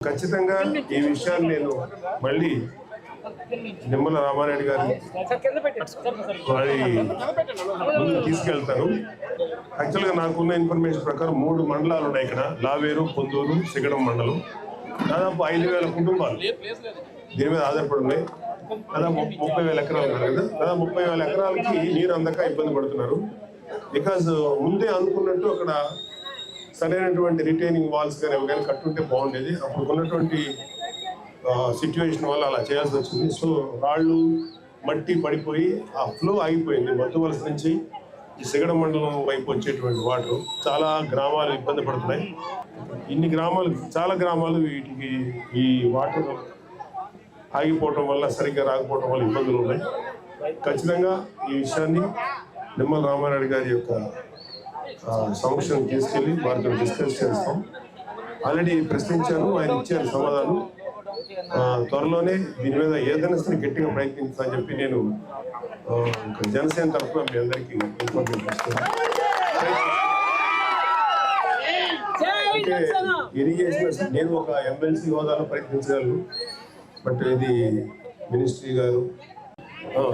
ఖచ్చితంగా ఈ విషయాన్ని నేను మళ్ళీ నిమ్మల రామారెడ్డి గారి వారి ముందుకు తీసుకెళ్తాను యాక్చువల్గా నాకున్న ఇన్ఫర్మేషన్ ప్రకారం మూడు మండలాలు ఉన్నాయి ఇక్కడ. లావేరు పొందూరు సిగడం మండలం. దాదాపు ఐదు వేల కుటుంబాలు దీని మీద ఆధారపడి ఉన్నాయి. దాదాపు ముప్పై వేల ఎకరాలు కదా. దాదాపు ముప్పై వేల ఎకరాలకి నీరు అందక ఇబ్బంది పడుతున్నారు. బికాజ్ ముందే అనుకున్నట్టు అక్కడ సరైనటువంటి రిటైనింగ్ వాల్స్ కానీ అవి కట్టుంటే బాగుండేది. అప్పుడు ఉన్నటువంటి సిచ్యువేషన్ వల్ల అలా చేయాల్సి వచ్చింది. సో రాళ్ళు మట్టి పడిపోయి ఆ ఫ్లో ఆగిపోయింది. మత్తు వలస నుంచి ఈ సిగడ మండలం వైపు వచ్చేటువంటి వాటర్ చాలా గ్రామాలు ఇబ్బంది పడుతున్నాయి. ఇన్ని గ్రామాలు చాలా గ్రామాలు వీటికి ఈ వాటర్ ఆగిపోవటం వల్ల సరిగ్గా రాకపోవటం వల్ల ఇబ్బందులు ఉన్నాయి. ఖచ్చితంగా ఈ విషయాన్ని నిమ్మల రామారెడ్డి గారి యొక్క సమక్షం తీసుకెళ్ళి వారితో డిస్కస్ చేస్తాం. ఆల్రెడీ ప్రశ్నించాను ఆయన ఇచ్చారు సమాధానం. త్వరలోనే దీని మీద ఏదైనా సరే గట్టిగా ప్రయత్నించాలని చెప్పి నేను జనసేన తరఫున మీ అందరికీ ఇన్ఫర్మేషన్ ఇస్తున్నాను అంటే ఇరిగేషన్ నేను ఒక ఎమ్మెల్సీ హోదాలో ప్రయత్నించగలను బట్ ఇది మినిస్ట్రీ గారు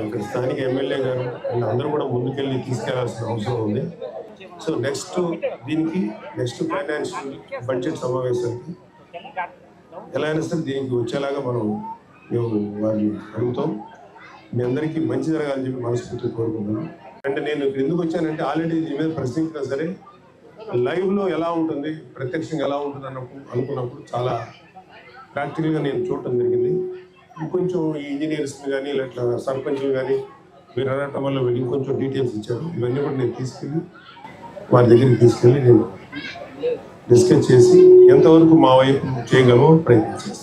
ఇక్కడ స్థానిక ఎమ్మెల్యే గారు అండ్ అందరూ కూడా ముందుకెళ్ళి తీసుకెళ్ళాల్సిన అవసరం ఉంది. సో నెక్స్ట్ దీనికి నెక్స్ట్ ఫైనాన్షియల్ బడ్జెట్ సమావేశానికి ఎలా అయినా సరే దీనికి వచ్చేలాగా మనం మేము వారిని అడుగుతాం. మీ అందరికీ మంచి జరగాలని చెప్పి మనస్ఫూర్తి కోరుకుంటున్నాను. అంటే నేను ఇక్కడ ఎందుకు వచ్చానంటే ఆల్రెడీ దీని మీద ప్రశ్నించినా సరే లైవ్లో ఎలా ఉంటుంది ప్రత్యక్షంగా ఎలా ఉంటుంది అన్నప్పుడు అనుకున్నప్పుడు చాలా ప్రాక్టికల్గా నేను చూడటం జరిగింది. ఇంకొంచెం ఈ ఇంజనీర్స్ని కానీ ఇట్లా సర్పంచ్లు కానీ మీరు అనటం వల్ల వెళ్ళి ఇంకొంచెం డీటెయిల్స్ ఇచ్చారు. ఇవన్నీ కూడా నేను తీసుకెళ్ళి వారి దగ్గరికి తీసుకెళ్ళి నేను డిస్కస్ చేసి ఎంతవరకు మా వైపు చేయగలమో ప్రయత్నం చేస్తాను